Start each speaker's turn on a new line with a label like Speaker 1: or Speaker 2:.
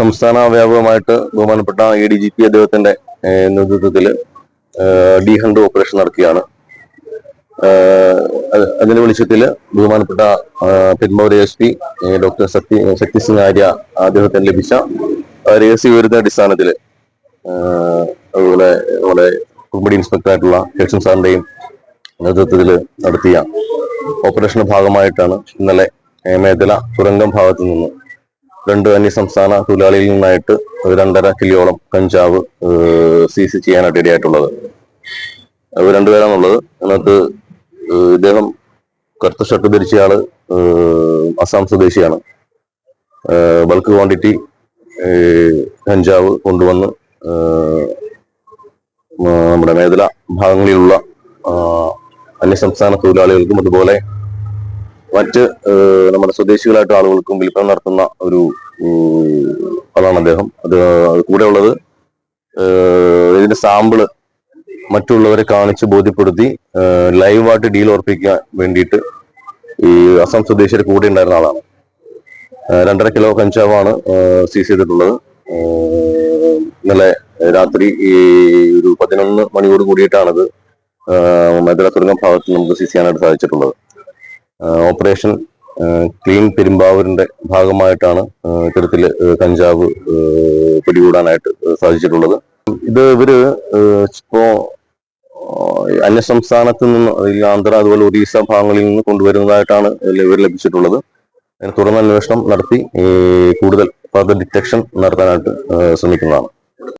Speaker 1: സംസ്ഥാന വ്യാപകമായിട്ട് ബഹുമാനപ്പെട്ട എ ഡി ജി പി അദ്ദേഹത്തിന്റെ നേതൃത്വത്തിൽ ഡി ഹൺഡ് ഓപ്പറേഷൻ നടത്തിയാണ് അതിന്റെ വെളിച്ചത്തിൽ ബഹുമാനപ്പെട്ട Perumbavoor S P doctor Sakthi Sakthi Arya അദ്ദേഹത്തിന് ലഭിച്ച രഹസ്യ വിവരത്തിന്റെ അടിസ്ഥാനത്തിൽ അതുപോലെ നമ്മുടെ കുമ്പടി ഇൻസ്പെക്ടർ ആയിട്ടുള്ള കേശവൻ സാറിന്റെയും നേതൃത്വത്തിൽ നടത്തിയ ഓപ്പറേഷന്റെ ഭാഗമായിട്ടാണ് ഇന്നലെ മേഖല തുരങ്കം ഭാഗത്തു നിന്ന് രണ്ട് അന്യ സംസ്ഥാന തൊഴിലാളിയിൽ നിന്നായിട്ട് രണ്ടര കിലോളം കഞ്ചാവ് സീസ് ചെയ്യാനായിട്ട് ഇടയായിട്ടുള്ളത് രണ്ടുപേരാണുള്ളത്. അതിനകത്ത് ഇദ്ദേഹം കറുത്ത ഷർട്ട് ധരിച്ചയാൾ അസാം സ്വദേശിയാണ്. ബൾക്ക് ക്വാണ്ടിറ്റി കഞ്ചാവ് കൊണ്ടുവന്ന് നമ്മുടെ മേഖല ഭാഗങ്ങളിലുള്ള അന്യസംസ്ഥാന തൊഴിലാളികൾക്കും അതുപോലെ മറ്റ് നമ്മുടെ സ്വദേശികളായിട്ട് ആളുകൾക്കും വിൽപ്പന നടത്തുന്ന ഒരു അതാണ് അദ്ദേഹം. അത് കൂടെ ഉള്ളത് ഇതിന്റെ സാമ്പിൾ മറ്റുള്ളവരെ കാണിച്ച് ബോധ്യപ്പെടുത്തി ലൈവായിട്ട് ഡീൽ ഉറപ്പിക്കാൻ വേണ്ടിയിട്ട് ഈ അസം സ്വദേശിയുടെ കൂടെ ഉണ്ടായിരുന്ന ആളാണ്. രണ്ടര കിലോ കഞ്ചാവാണ് സീസ് ചെയ്തിട്ടുള്ളത്. ഇന്നലെ രാത്രി ഈ ഒരു പതിനൊന്ന് മണിയോട് കൂടിയിട്ടാണത് മദ്രാസ് തുരങ്കം ഭാഗത്ത് നമുക്ക് സീസ് ചെയ്യാനായിട്ട് സാധിച്ചിട്ടുള്ളത്. ഓപ്പറേഷൻ ക്ലീൻ പെരുമ്പാവൂരിന്റെ ഭാഗമായിട്ടാണ് ഇത്തരത്തിൽ കഞ്ചാവ് പിടികൂടാനായിട്ട് സാധിച്ചിട്ടുള്ളത്. ഇത് ഇവർ ഇപ്പോ ഏഹ്, അന്യ സംസ്ഥാനത്ത് നിന്ന് അല്ലെങ്കിൽ ആന്ധ്ര അതുപോലെ ഒറീസ ഭാഗങ്ങളിൽ നിന്ന് കൊണ്ടുവരുന്നതായിട്ടാണ് ഇവർ ലഭിച്ചിട്ടുള്ളത്. അതിന് തുടർന്ന് അന്വേഷണം നടത്തി കൂടുതൽ ഫർദർ ഡിറ്റക്ഷൻ നടത്താനായിട്ട് ശ്രമിക്കുന്നതാണ്.